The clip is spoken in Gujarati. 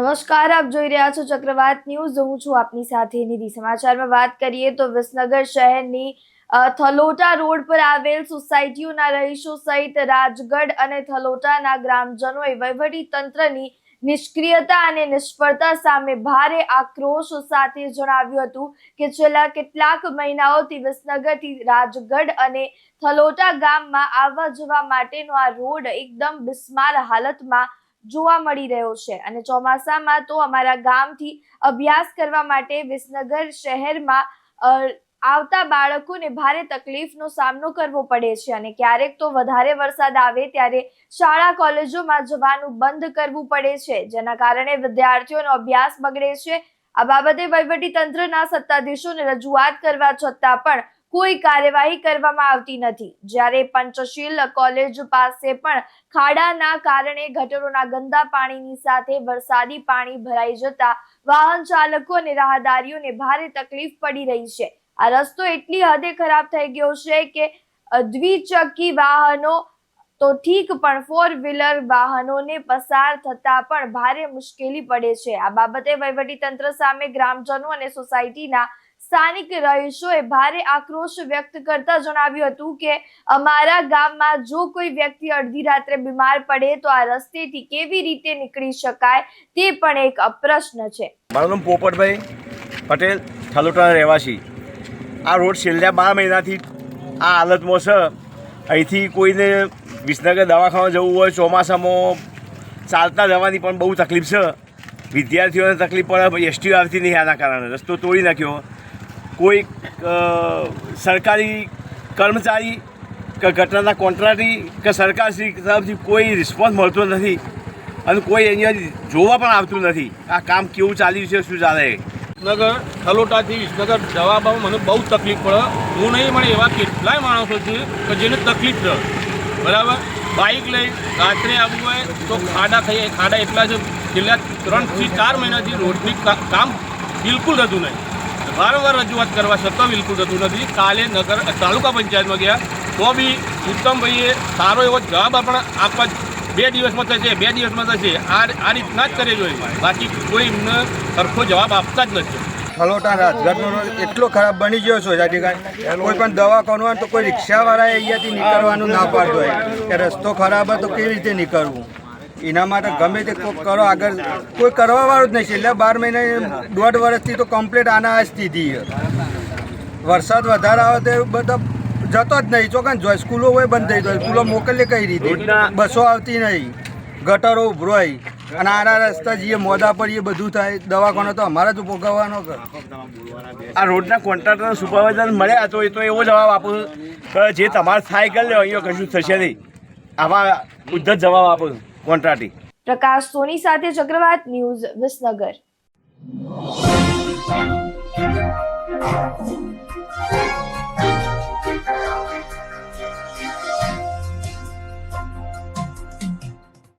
નમસ્કાર, આપ જોઈ રહ્યા છો ચક્રવાત ન્યૂઝ. હું છું આપની સાથે નિધિ. સમાચારમાં વાત કરીએ તો વિસનગર શહેરની થલોટા રોડ પર આવેલ સોસાયટીઓના રહીશો સહિત રાજગઢ અને થલોટાના ગ્રામજનોએ વહીવટી તંત્રની નિષ્ક્રિયતા અને નિષ્ફળતા સામે ભારે આક્રોશ સાથે જણાવ્યું હતું કે છેલ્લા કેટલાક મહિનાઓથી વિસનગરથી રાજગઢ અને થલોટા ગામમાં આવવા જવા માટેનો આ રોડ એકદમ બિસ્માર હાલતમાં જોવા મળી રહ્યો છે. અને ચોમાસામાં તો અમારા ગામથી અભ્યાસ કરવા માટે વિસનગર શહેરમાં આવતા બાળકોને ભારે તકલીફનો સામનો કરવો પડે છે. અને ક્યારેક તો વધારે વરસાદ આવે ત્યારે શાળા કોલેજોમાં જવાનું બંધ કરવું પડે છે. જેના કારણે વિદ્યાર્થીઓનો અભ્યાસ બગડે છે. આ બાબતે વહીવટી તંત્રના સત્તાધીશોને રજૂઆત કરવા છતાં પણ કોઈ કાર્યવાહી કરવામાં આવતી નથી. જ્યારે પંચશીલ કોલેજ પાસે પણ ખાડાના કારણે ગટરોના ગંદા પાણીની સાથે વરસાદી પાણી ભરાઈ જતા વાહન ચાલકો અને રાહદારીઓને ભારે તકલીફ પડી રહી છે. આ રસ્તો એટલી હદે ખરાબ થઈ ગયો છે કે દ્વિચકી વાહનો તો ઠીક, પણ ફોર વ્હીલર વાહનોને પસાર થતા પણ ભારે મુશ્કેલી પડે છે. આ બાબતે વહીવટીતંત્ર સામે ગ્રામજનો અને સોસાયટીના સ્થાનિક રહીશોએ ભારે આક્રોશ વ્યક્ત કરતા જણાવ્યું હતું કે, અમારા ગામમાં જો કોઈ વ્યક્તિ અડધી રાત્રે બીમાર પડે, તો આ રસ્તેથી કેવી રીતે નીકળી શકાય તે પણ એક પ્રશ્ન છે. મારું નામ પોપટભાઈ પટેલ, થલોટાના રહેવાસી. આ રોડ છેલ્લા બાર મહિનાથી આ હાલતમાં છે. અહીંથી કોઈને વિસનગર દવાખાના જવું હોય, ચોમાસામાં ચાલતા જવાની પણ બહુ તકલીફ છે. વિદ્યાર્થીઓને તકલીફ પડે એસટીઓ આવતી નહીં આના કારણે. રસ્તો તોડી નાખ્યો. કોઈ સરકારી કર્મચારી કે ઘટનાના કોન્ટ્રાક્ટરી કે સરકારશ્રી તરફથી કોઈ રિસ્પોન્સ મળતો નથી અને કોઈ એની જોવા પણ આવતું નથી. આ કામ કેવું ચાલ્યું છે, શું ચાલે? વિસનગર, ખલોટાથી વિસનગર જવામાં મને બહુ તકલીફ પડે. હું નહીં મને એવા કેટલાય માણસો છે કે જેને તકલીફ છે. બરાબર? બાઇક લઈ રાત્રે આવવું હોય તો ખાડા થઈ ખાડા એટલા છે છેલ્લા ત્રણથી ચાર મહિનાથી રોડની કામ બિલકુલ થતું નહીં. વારંવાર રજૂઆત કરવા છતાં બિલકુલ થતું નથી. કાલે નગર, તાલુકા પંચાયતમાં ગયા તો બી ઉત્તમભાઈએ સારો એવો જવાબ આપણે આપવા બે દિવસમાં થશે, બે દિવસમાં થશે. આ આ રીતના જ કરે જોઈએ બાકી કોઈ એમને સરખો જવાબ આપતા જ નથી. ખલોટા રાજગઢનો રોડ એટલો ખરાબ બની ગયો જાતિકા કોઈ પણ દવાખાનું હોય તો કોઈ રિક્ષાવાળાએ અહીંયાથી નીકળવાનું ના પાડતો હોય. કે રસ્તો ખરાબ હોય તો કેવી રીતે નીકળવું? એના માટે ગમે તે કોઈ કરો, આગળ કોઈ કરવાવાળું જ નહીં છેલ્લા બાર મહિને, દોઢ વર્ષથી તો કમ્પ્લીટ આના આ સ્થિતિ વરસાદ વધારે આવે તો બધા જતો જ નહીં. ચોકન જો સ્કૂલો હોય બંધ થઈ જાય. સ્કૂલો મોકલે કઈ રીતે? બસો આવતી નહીં. ગટરો ઉભરોય અને આના રસ્તા જઈએ મોદા પર એ બધું થાય. દવાખાનો તો અમારે જ ભોગવવાનો કર આ રોડના કોન્ટ્રાક્ટર સુપરવાઇઝર મળ્યા તો એ તો એવો જવાબ આપો કે જે તમારે સાયકલ કરી અહીંયા કશું થશે નહીં. આવા ઉદ્ધત જવાબ આપો કોન્ટ્રાક્ટી પ્રકાશ સોની સાથે ચક્રવાત ન્યૂઝ વિસનગર.